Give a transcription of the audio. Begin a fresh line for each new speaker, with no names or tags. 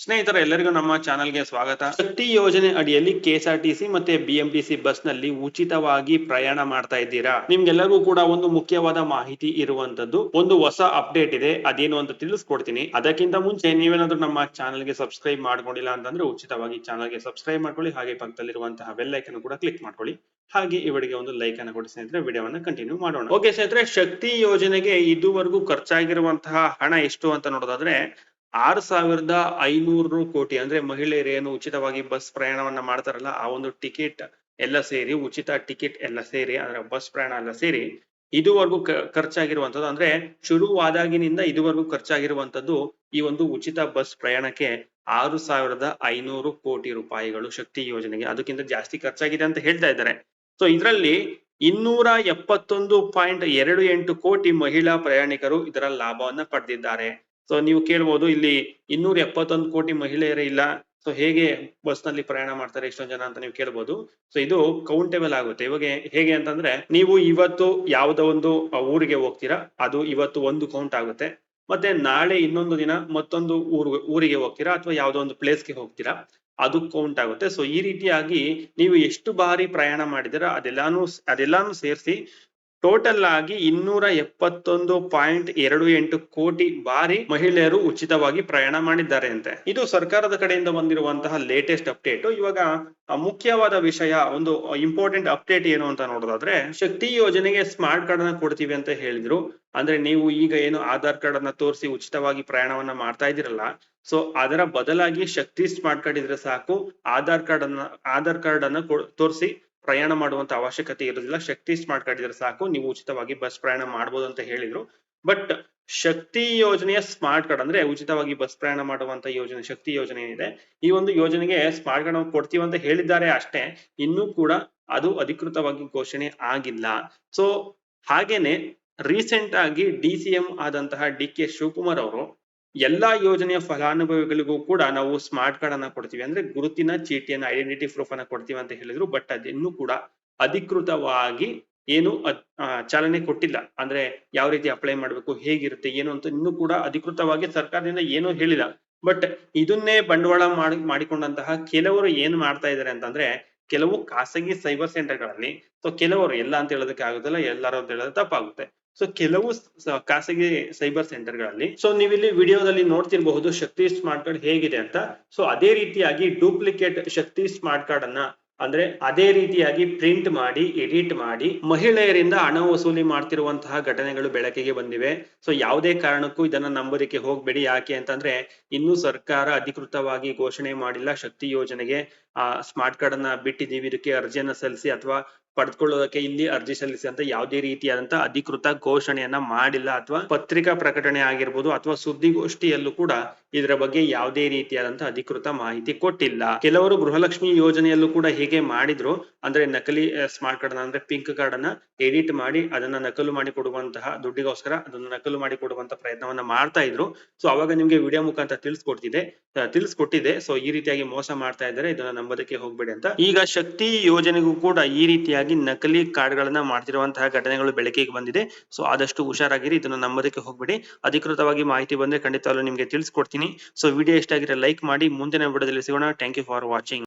ಸ್ನೇಹಿತರೆ, ಎಲ್ಲರಿಗೂ ನಮ್ಮ ಚಾನೆಲ್ಗೆ ಸ್ವಾಗತ. ಶಕ್ತಿ ಯೋಜನೆ ಅಡಿಯಲ್ಲಿ ಕೆಎಸ್ಆರ್ಟಿಸಿ ಮತ್ತೆ ಬಿಎಂಟಿಸಿ ಬಸ್ನಲ್ಲಿ ಉಚಿತವಾಗಿ ಪ್ರಯಾಣ ಮಾಡ್ತಾ ಇದ್ದೀರಾ? ನಿಮ್ಗೆಲ್ಲರಿಗೂ ಕೂಡ ಒಂದು ಮುಖ್ಯವಾದ ಮಾಹಿತಿ ಇರುವಂತದ್ದು ಒಂದು ಹೊಸ ಅಪ್ಡೇಟ್ ಇದೆ, ಅದೇನು ಅಂತ ತಿಳಿಸ್ಕೊಡ್ತೀನಿ. ಅದಕ್ಕಿಂತ ಮುಂಚೆ ನೀವೇನಾದ್ರೂ ನಮ್ಮ ಚಾನೆಲ್ಗೆ ಸಬ್ಸ್ಕ್ರೈಬ್ ಮಾಡ್ಕೊಂಡಿಲ್ಲ ಅಂತಂದ್ರೆ ಉಚಿತವಾಗಿ ಚಾನೆಲ್ಗೆ ಸಬ್ಸ್ಕ್ರೈಬ್ ಮಾಡ್ಕೊಳ್ಳಿ. ಹಾಗೆ ಪಕ್ಕದಲ್ಲಿರುವಂತಹ ಬೆಲ್ ಐಕನ್ ಕೂಡ ಕ್ಲಿಕ್ ಮಾಡ್ಕೊಳ್ಳಿ. ಹಾಗೆ ಇವರಿಗೆ ಒಂದು ಲೈಕ್ ಅನ್ನು ಕೊಡಿ ಸ್ನೇಹಿತರೆ, ವಿಡಿಯೋವನ್ನು ಕಂಟಿನ್ಯೂ ಮಾಡೋಣ. ಓಕೆ ಸ್ನೇಹಿತರೆ, ಶಕ್ತಿ ಯೋಜನೆಗೆ ಇದುವರೆಗೂ ಖರ್ಚಾಗಿರುವಂತಹ ಹಣ ಎಷ್ಟು ಅಂತ ನೋಡೋದಾದ್ರೆ ಆರು ಸಾವಿರದ ಐನೂರು ಕೋಟಿ ಅಂದ್ರೆ ಮಹಿಳೆಯರೇನು ಉಚಿತವಾಗಿ ಬಸ್ ಪ್ರಯಾಣವನ್ನ ಮಾಡ್ತಾರಲ್ಲ, ಆ ಒಂದು ಟಿಕೆಟ್ ಎಲ್ಲ ಸೇರಿ, ಉಚಿತ ಟಿಕೆಟ್ ಎಲ್ಲ ಸೇರಿ, ಅಂದ್ರೆ ಬಸ್ ಪ್ರಯಾಣ ಎಲ್ಲ ಸೇರಿ, ಇದುವರೆಗೂ ಖರ್ಚಾಗಿರುವಂತದ್ದು ಅಂದ್ರೆ ಶುರುವಾದಾಗಿನಿಂದ ಇದುವರೆಗೂ ಖರ್ಚಾಗಿರುವಂತದ್ದು ಈ ಒಂದು ಉಚಿತ ಬಸ್ ಪ್ರಯಾಣಕ್ಕೆ ಆರು ಸಾವಿರದ ಐನೂರು ಕೋಟಿ ರೂಪಾಯಿಗಳು ಶಕ್ತಿ ಯೋಜನೆಗೆ. ಅದಕ್ಕಿಂತ ಜಾಸ್ತಿ ಖರ್ಚಾಗಿದೆ ಅಂತ ಹೇಳ್ತಾ ಇದ್ದಾರೆ. ಸೊ ಇದರಲ್ಲಿ ಇನ್ನೂರ ಎಪ್ಪತ್ತೊಂದು ಪಾಯಿಂಟ್ ಎರಡು ಎಂಟು ಕೋಟಿ ಮಹಿಳಾ ಪ್ರಯಾಣಿಕರು ಇದರ ಲಾಭವನ್ನ ಪಡೆದಿದ್ದಾರೆ. ಸೊ ನೀವು ಕೇಳ್ಬೋದು, ಇಲ್ಲಿ ಇನ್ನೂರ ಎಪ್ಪತ್ತೊಂದು ಕೋಟಿ ಮಹಿಳೆಯರೇ ಇಲ್ಲ. ಸೊ ಹೇಗೆ ಬಸ್ನಲ್ಲಿ ಪ್ರಯಾಣ ಮಾಡ್ತಾರೆ ಎಷ್ಟೊಂದ್ ಜನ ಅಂತ ನೀವು ಕೇಳ್ಬೋದು. ಸೊ ಇದು ಕೌಂಟೇಬಲ್ ಆಗುತ್ತೆ. ಇವಾಗ ಹೇಗೆ ಅಂತಂದ್ರೆ, ನೀವು ಇವತ್ತು ಯಾವ್ದೋ ಒಂದು ಊರಿಗೆ ಹೋಗ್ತೀರಾ, ಅದು ಇವತ್ತು ಒಂದು ಕೌಂಟ್ ಆಗುತ್ತೆ. ಮತ್ತೆ ನಾಳೆ ಇನ್ನೊಂದು ದಿನ ಮತ್ತೊಂದು ಊರು, ಊರಿಗೆ ಹೋಗ್ತೀರಾ, ಅಥವಾ ಯಾವ್ದೋ ಒಂದು ಪ್ಲೇಸ್ಗೆ ಹೋಗ್ತೀರಾ, ಅದು ಕೌಂಟ್ ಆಗುತ್ತೆ. ಸೊ ಈ ರೀತಿಯಾಗಿ ನೀವು ಎಷ್ಟು ಬಾರಿ ಪ್ರಯಾಣ ಮಾಡಿದಿರ ಅದೆಲ್ಲಾನು ಅದೆಲ್ಲಾನು ಸೇರಿಸಿ ಟೋಟಲ್ ಆಗಿ ಇನ್ನೂರ ಎಪ್ಪತ್ತೊಂದು ಪಾಯಿಂಟ್ ಎರಡು ಎಂಟು ಕೋಟಿ ಬಾರಿ ಮಹಿಳೆಯರು ಉಚಿತವಾಗಿ ಪ್ರಯಾಣ ಮಾಡಿದ್ದಾರೆ ಅಂತೆ ಇದು ಸರ್ಕಾರದ ಕಡೆಯಿಂದ ಬಂದಿರುವಂತಹ ಲೇಟೆಸ್ಟ್ ಅಪ್ಡೇಟ್ ಇವಾಗ ಮುಖ್ಯವಾದ ವಿಷಯ, ಒಂದು ಇಂಪಾರ್ಟೆಂಟ್ ಅಪ್ಡೇಟ್ ಏನು ಅಂತ ನೋಡೋದಾದ್ರೆ, ಶಕ್ತಿ ಯೋಜನೆಗೆ ಸ್ಮಾರ್ಟ್ ಕಾರ್ಡ್ ಅನ್ನ ಕೊಡ್ತೀವಿ ಅಂತ ಹೇಳಿದ್ರು. ಅಂದ್ರೆ ನೀವು ಈಗ ಏನು ಆಧಾರ್ ಕಾರ್ಡ್ ಅನ್ನ ತೋರಿಸಿ ಉಚಿತವಾಗಿ ಪ್ರಯಾಣವನ್ನ ಮಾಡ್ತಾ ಇದ್ದೀರಲ್ಲ, ಸೊ ಅದರ ಬದಲಾಗಿ ಶಕ್ತಿ ಸ್ಮಾರ್ಟ್ ಕಾರ್ಡ್ ಇದ್ರೆ ಸಾಕು, ಆಧಾರ್ ಕಾರ್ಡ್ ಅನ್ನ, ಆಧಾರ್ ಕಾರ್ಡ್ ಅನ್ನ ತೋರಿಸಿ ಪ್ರಯಾಣ ಮಾಡುವಂತ ಅವಶ್ಯಕತೆ ಇರೋದಿಲ್ಲ ಶಕ್ತಿ ಸ್ಮಾರ್ಟ್ ಕಾರ್ಡ್ ಇದ್ರೆ ಸಾಕು. ನೀವು ಉಚಿತವಾಗಿ ಬಸ್ ಪ್ರಯಾಣ ಮಾಡಬಹುದು ಅಂತ ಹೇಳಿದ್ರು. ಬಟ್ ಶಕ್ತಿ ಯೋಜನೆಯ ಸ್ಮಾರ್ಟ್ ಕಾರ್ಡ್ ಅಂದ್ರೆ ಉಚಿತವಾಗಿ ಬಸ್ ಪ್ರಯಾಣ ಮಾಡುವಂತ ಯೋಜನೆ, ಶಕ್ತಿ ಯೋಜನೆ ಏನಿದೆ? ಈ ಒಂದು ಯೋಜನೆಗೆ ಸ್ಮಾರ್ಟ್ ಕಾರ್ಡ್ ಕೊಡ್ತೀವಿ ಅಂತ ಹೇಳಿದ್ದಾರೆ ಅಷ್ಟೇ. ಇನ್ನೂ ಕೂಡ ಅದು ಅಧಿಕೃತವಾಗಿ ಘೋಷಣೆ ಆಗಿಲ್ಲ. ಸೊ ಹಾಗೇನೆ ರೀಸೆಂಟ್ ಆಗಿ ಡಿ ಸಿ ಎಂ ಆದಂತಹ ಡಿ ಕೆ ಶಿವಕುಮಾರ್ ಅವರು ಎಲ್ಲಾ ಯೋಜನೆಯ ಫಲಾನುಭವಿಗಳಿಗೂ ಕೂಡ ನಾವು ಸ್ಮಾರ್ಟ್ ಕಾರ್ಡ್ ಅನ್ನ ಕೊಡ್ತೀವಿ. ಅಂದ್ರೆ ಗುರುತಿನ ಚೀಟಿಯನ್ನ ಐಡೆಂಟಿಟಿ ಪ್ರೂಫ್ ಅನ್ನ ಕೊಡ್ತೀವಿ ಅಂತ ಹೇಳಿದ್ರು. ಬಟ್ ಅದಿನ್ನೂ ಕೂಡ ಅಧಿಕೃತವಾಗಿ ಏನು ಚಾಲನೆ ಕೊಟ್ಟಿಲ್ಲ. ಅಂದ್ರೆ ಯಾವ ರೀತಿ ಅಪ್ಲೈ ಮಾಡ್ಬೇಕು, ಹೇಗಿರುತ್ತೆ, ಏನು ಅಂತ ಇನ್ನು ಕೂಡ ಅಧಿಕೃತವಾಗಿ ಸರ್ಕಾರದಿಂದ ಏನು ಹೇಳಿಲ್ಲ. ಬಟ್ ಇದನ್ನೇ ಬಂಡವಾಳ ಮಾಡಿ, ಮಾಡಿಕೊಂಡಂತಹ ಕೆಲವರು ಏನ್ ಮಾಡ್ತಾ ಇದ್ದಾರೆ ಅಂತಂದ್ರೆ, ಕೆಲವು ಖಾಸಗಿ ಸೈಬರ್ ಸೆಂಟರ್ಗಳಲ್ಲಿ ಸೊ ಕೆಲವರು ಎಲ್ಲ ಅಂತ ಹೇಳೋದಕ್ಕೆ ಆಗುದಿಲ್ಲ ಎಲ್ಲರೂ ಅಂತ ಹೇಳೋದು ತಪ್ಪಾಗುತ್ತೆ. ಸೊ ಕೆಲವು ಖಾಸಗಿ ಸೈಬರ್ ಸೆಂಟರ್ಗಳಲ್ಲಿ ಸೊ ನೀವಿಲ್ಲಿ ವಿಡಿಯೋದಲ್ಲಿ ನೋಡ್ತಿರಬಹುದು ಶಕ್ತಿ ಸ್ಮಾರ್ಟ್ ಕಾರ್ಡ್ ಹೇಗಿದೆ ಅಂತ. ಸೊ ಅದೇ ರೀತಿಯಾಗಿ ಡೂಪ್ಲಿಕೇಟ್ ಶಕ್ತಿ ಸ್ಮಾರ್ಟ್ ಕಾರ್ಡ್ ಅನ್ನ ಅಂದ್ರೆ ಅದೇ ರೀತಿಯಾಗಿ ಪ್ರಿಂಟ್ ಮಾಡಿ, ಎಡಿಟ್ ಮಾಡಿ, ಮಹಿಳೆಯರಿಂದ ಹಣ ವಸೂಲಿ ಮಾಡ್ತಿರುವಂತಹ ಘಟನೆಗಳು ಬೆಳಕಿಗೆ ಬಂದಿವೆ. ಸೊ ಯಾವುದೇ ಕಾರಣಕ್ಕೂ ಇದನ್ನ ನಂಬೋದಕ್ಕೆ ಹೋಗ್ಬೇಡಿ. ಯಾಕೆ ಅಂತಂದ್ರೆ, ಇನ್ನು ಸರ್ಕಾರ ಅಧಿಕೃತವಾಗಿ ಘೋಷಣೆ ಮಾಡಿಲ್ಲ. ಶಕ್ತಿ ಯೋಜನೆಗೆ, ಆ, ಸ್ಮಾರ್ಟ್ ಕಾರ್ಡ್ ಅನ್ನ ಬಿಟ್ಟಿದ್ದೀವಿ ಇದಕ್ಕೆ ಅರ್ಜಿಯನ್ನ ಸಲ್ಲಿಸಿ ಅಥವಾ ಪಡೆದುಕೊಳ್ಳೋದಕ್ಕೆ ಇಲ್ಲಿ ಅರ್ಜಿ ಸಲ್ಲಿಸಿ ಅಂತ ಯಾವುದೇ ರೀತಿಯಾದಂತಹ ಅಧಿಕೃತ ಘೋಷಣೆಯನ್ನ ಮಾಡಿಲ್ಲ ಅಥವಾ ಪತ್ರಿಕಾ ಪ್ರಕಟಣೆ ಆಗಿರ್ಬೋದು ಅಥವಾ ಸುದ್ದಿಗೋಷ್ಠಿಯಲ್ಲೂ ಕೂಡ ಇದರ ಬಗ್ಗೆ ಯಾವುದೇ ರೀತಿಯಾದಂತಹ ಅಧಿಕೃತ ಮಾಹಿತಿ ಕೊಟ್ಟಿಲ್ಲ. ಕೆಲವರು ಗೃಹಲಕ್ಷ್ಮಿ ಯೋಜನೆಯಲ್ಲೂ ಕೂಡ ಹೀಗೆ ಮಾಡಿದ್ರು. ಅಂದ್ರೆ ನಕಲಿ ಸ್ಮಾರ್ಟ್ ಕಾರ್ಡ್ ಅಂದ್ರೆ ಪಿಂಕ್ ಕಾರ್ಡ್ ಅನ್ನ ಎಡಿಟ್ ಮಾಡಿ ಅದನ್ನ ನಕಲು ಮಾಡಿ ಕೊಡುವಂತಹ ದುಡ್ಡಿಗೋಸ್ಕರ ಅದನ್ನ ನಕಲು ಮಾಡಿ ಕೊಡುವಂತ ಪ್ರಯತ್ನವನ್ನ ಮಾಡ್ತಾ ಇದ್ರು. ಸೊ ಅವಾಗ ನಿಮ್ಗೆ ವಿಡಿಯೋ ಮುಖಾಂತರ ತಿಳಿಸ್ಕೊಡ್ತಿದೆ ತಿಳಿಸ್ಕೊಟ್ಟಿದೆ. ಸೊ ಈ ರೀತಿಯಾಗಿ ಮೋಸ ಮಾಡ್ತಾ ಇದ್ದಾರೆ. ಇದನ್ನ ನಂಬೋದಕ್ಕೆ ಹೋಗ್ಬೇಡಿ ಅಂತ. ಈಗ ಶಕ್ತಿ ಯೋಜನೆಗೂ ಕೂಡ ಈ ರೀತಿಯಾಗಿ ನಕಲಿ ಕಾರ್ಡ್ ಗಳನ್ನ ಮಾಡ್ತಿರುವಂತಹ ಘಟನೆಗಳು ಬೆಳಕಿಗೆ ಬಂದಿದೆ. ಸೊ, ಆದಷ್ಟು ಹುಷಾರಾಗಿರಿ, ಇದನ್ನ ನಂಬೋದಕ್ಕೆ ಹೋಗ್ಬೇಡಿ. ಅಧಿಕೃತವಾಗಿ ಮಾಹಿತಿ ಬಂದ್ರೆ ಖಂಡಿತವಾಗ್ಲೂ ನಿಮ್ಗೆ ತಿಳಿಸ್ಕೊಡ್ತೀನಿ. ಸೊ, ವಿಡಿಯೋ ಇಷ್ಟ ಆಗಿದ್ರೆ ಲೈಕ್ ಮಾಡಿ, ಮುಂದಿನ ವಿಡಿಯೋದಲ್ಲಿ ಸಿಗೋಣ. Thank you for watching.